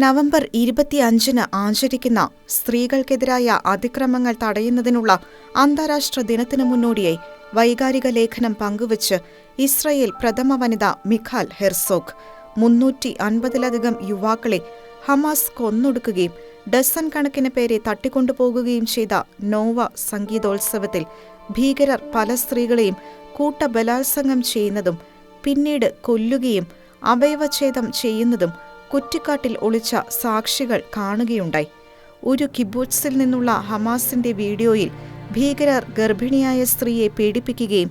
November ഇരുപത്തിയഞ്ചിന് ആചരിക്കുന്ന സ്ത്രീകൾക്കെതിരായ അതിക്രമങ്ങൾ തടയുന്നതിനുള്ള അന്താരാഷ്ട്ര ദിനത്തിനു മുന്നോടിയായി വൈകാരിക ലേഖനം പങ്കുവച്ച് ഇസ്രയേൽ പ്രഥമ വനിത മിഖാൽ ഹെർസോഗ്. മുന്നൂറ്റി അൻപതിലധികം യുവാക്കളെ ഹമാസ് കൊന്നൊടുക്കുകയും ഡസൻ കണക്കിന് പേരെ തട്ടിക്കൊണ്ടുപോകുകയും ചെയ്ത നോവ സംഗീതോത്സവത്തിൽ ഭീകരർ പല സ്ത്രീകളെയും കൂട്ടബലാത്സംഗം ചെയ്യുന്നതും പിന്നീട് കൊല്ലുകയും അവയവച്ഛേദം ചെയ്യുന്നതും കുറ്റിക്കാട്ടിൽ ഒളിച്ച സാക്ഷികൾ കാണുകയുണ്ടായി. ഒരു കിബൂട്സിൽ നിന്നുള്ള ഹമാസിന്റെ വീഡിയോയിൽ ഭീകരർ ഗർഭിണിയായ സ്ത്രീയെ പീഡിപ്പിക്കുകയും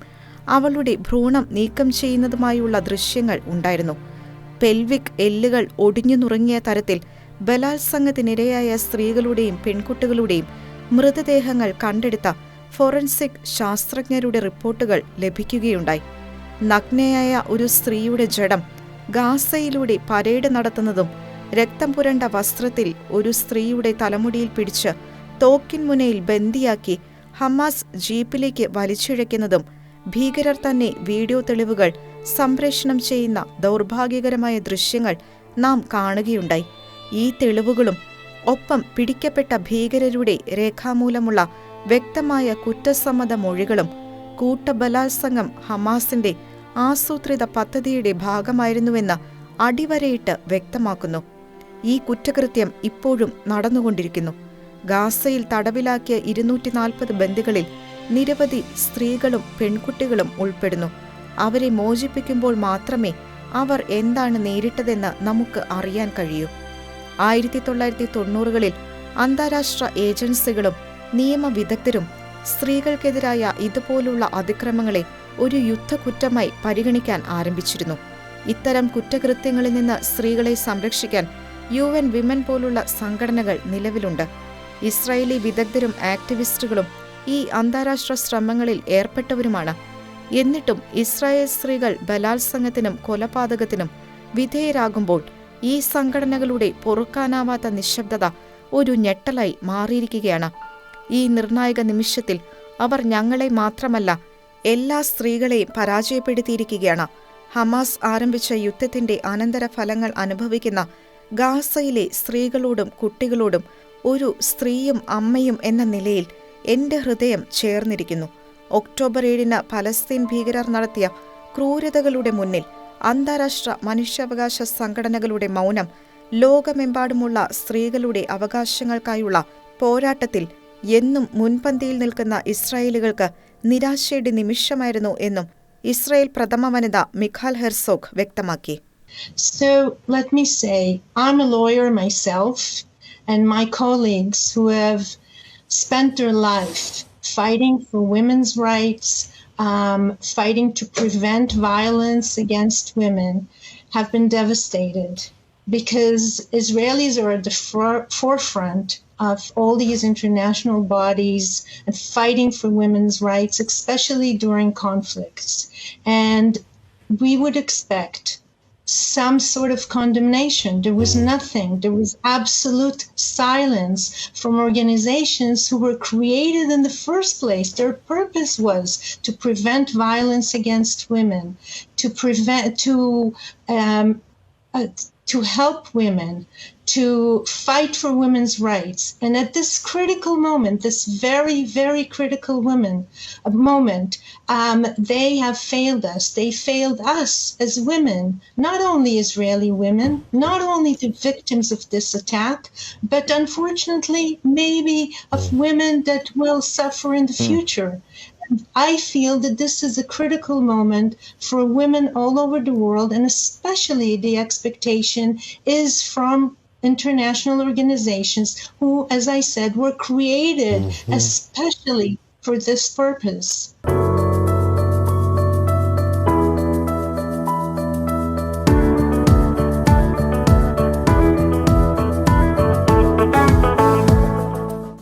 അവളുടെ ഭ്രൂണം നീക്കം ചെയ്യുന്നതുമായുള്ള ദൃശ്യങ്ങൾ ഉണ്ടായിരുന്നു. പെൽവിക് എല്ലുകൾ ഒടിഞ്ഞു നുറുങ്ങിയ തരത്തിൽ ബലാത്സംഗത്തിനിരയായ സ്ത്രീകളുടെയും പെൺകുട്ടികളുടെയും മൃതദേഹങ്ങൾ കണ്ടെടുത്ത ഫോറൻസിക് ശാസ്ത്രജ്ഞരുടെ റിപ്പോർട്ടുകൾ ലഭിക്കുകയുണ്ടായി. നഗ്നയായ ഒരു സ്ത്രീയുടെ ജഡം ഗാസയിലൂടെ പരേഡ് നടത്തുന്നതും രക്തം പുരണ്ട വസ്ത്രത്തിൽ ഒരു സ്ത്രീയുടെ തലമുടിയിൽ പിടിച്ച് തോക്കിൻ മുനയിൽ ബന്ദിയാക്കി ഹമാസ് ജീപ്പിലേക്ക് വലിച്ചിഴയ്ക്കുന്നതും ഭീകരർ തന്നെ വീഡിയോ തെളിവുകൾ സംപ്രേഷണം ചെയ്യുന്ന ദൗർഭാഗ്യകരമായ ദൃശ്യങ്ങൾ നാം കാണുകയുണ്ടായി. ഈ തെളിവുകളും ഒപ്പം പിടിക്കപ്പെട്ട ഭീകരരുടെ രേഖാമൂലമുള്ള വ്യക്തമായ കുറ്റസമ്മത മൊഴികളും കൂട്ടബലാത്സംഗം ഹമാസിന്റെ ആസൂത്രിത പദ്ധതിയുടെ ഭാഗമായിരുന്നുവെന്ന് അടിവരയിട്ട് വ്യക്തമാക്കുന്നു. ഈ കുറ്റകൃത്യം ഇപ്പോഴും നടന്നുകൊണ്ടിരിക്കുന്നു. ഗാസയിൽ തടവിലാക്കിയ ഇരുന്നൂറ്റി നാൽപ്പത് ബന്ദികളിൽ നിരവധി സ്ത്രീകളും പെൺകുട്ടികളും ഉൾപ്പെടുന്നു. അവരെ മോചിപ്പിക്കുമ്പോൾ മാത്രമേ അവർ എന്താണ് നേരിട്ടതെന്ന് നമുക്ക് അറിയാൻ കഴിയൂ. ആയിരത്തി തൊള്ളായിരത്തി തൊണ്ണൂറുകളിൽ അന്താരാഷ്ട്ര ഏജൻസികളും നിയമവിദഗ്ധരും സ്ത്രീകൾക്കെതിരായ ഇതുപോലുള്ള അതിക്രമങ്ങളെ ഒരു യുദ്ധക്കുറ്റമായി പരിഗണിക്കാൻ ആരംഭിച്ചിരുന്നു. ഇത്തരം കുറ്റകൃത്യങ്ങളിൽ നിന്ന് സ്ത്രീകളെ സംരക്ഷിക്കാൻ യു എൻ വിമൻ പോലുള്ള സംഘടനകൾ നിലവിലുണ്ട്. ഇസ്രായേലി വിദഗ്ധരും ആക്ടിവിസ്റ്റുകളും ഈ അന്താരാഷ്ട്ര ശ്രമങ്ങളിൽ ഏർപ്പെട്ടവരുമാണ്. എന്നിട്ടും ഇസ്രായേൽ സ്ത്രീകൾ ബലാത്സംഗത്തിനും കൊലപാതകത്തിനും വിധേയരാകുമ്പോൾ ഈ സംഘടനകളുടെ പൊറുക്കാനാവാത്ത നിശബ്ദത ഒരു ഞെട്ടലായി മാറിയിരിക്കുകയാണ്. ഈ നിർണായക നിമിഷത്തിൽ അവർ ഞങ്ങളെ മാത്രമല്ല എല്ലാ സ്ത്രീകളെയും പരാജയപ്പെടുത്തിയിരിക്കുകയാണ്. ഹമാസ് ആരംഭിച്ച യുദ്ധത്തിന്റെ അനന്തര ഫലങ്ങൾ അനുഭവിക്കുന്ന ഗാസയിലെ സ്ത്രീകളോടും കുട്ടികളോടും ഒരു സ്ത്രീയും അമ്മയും എന്ന നിലയിൽ എന്റെ ഹൃദയം ചേർന്നിരിക്കുന്നു. ഒക്ടോബർ ഏഴിന് പലസ്തീൻ ഭീകരർ നടത്തിയ ക്രൂരതകളുടെ മുന്നിൽ അന്താരാഷ്ട്ര മനുഷ്യാവകാശ സംഘടനകളുടെ മൗനം ലോകമെമ്പാടുമുള്ള സ്ത്രീകളുടെ അവകാശങ്ങൾക്കായുള്ള പോരാട്ടത്തിൽ എന്നും മുൻപന്തിയിൽ നിൽക്കുന്ന ഇസ്രായേലുകൾക്ക് നിരാശയുടെ നിമിഷമായിരുന്നു എന്നും ഇസ്രായേൽ പ്രഥമ വനിത മിഖാൽ ഹെർസോഗ് വ്യക്തമാക്കി So let me say, I'm a lawyer myself, and my colleagues who have spent their life fighting for women's rights, um, fighting to prevent violence against women, have been devastated because Israelis are at the for- forefront of all these international bodies and fighting for women's rights, especially during conflicts. And we would expect some sort of condemnation. There was nothing. There was absolute silence from organizations who were created in the first place. Their purpose was to prevent violence against women, to prevent, to, um, uh, to help women, to fight for women's rights. And at this critical moment, this very, very critical woman, uh, moment, um, they have failed us. They failed us as women, not only Israeli women, not only the victims of this attack, but unfortunately, maybe of women that will suffer in the future. I feel that this is a critical moment for women all over the world, and especially the expectation is from international organizations who, as I said, were created mm-hmm. especially for this purpose.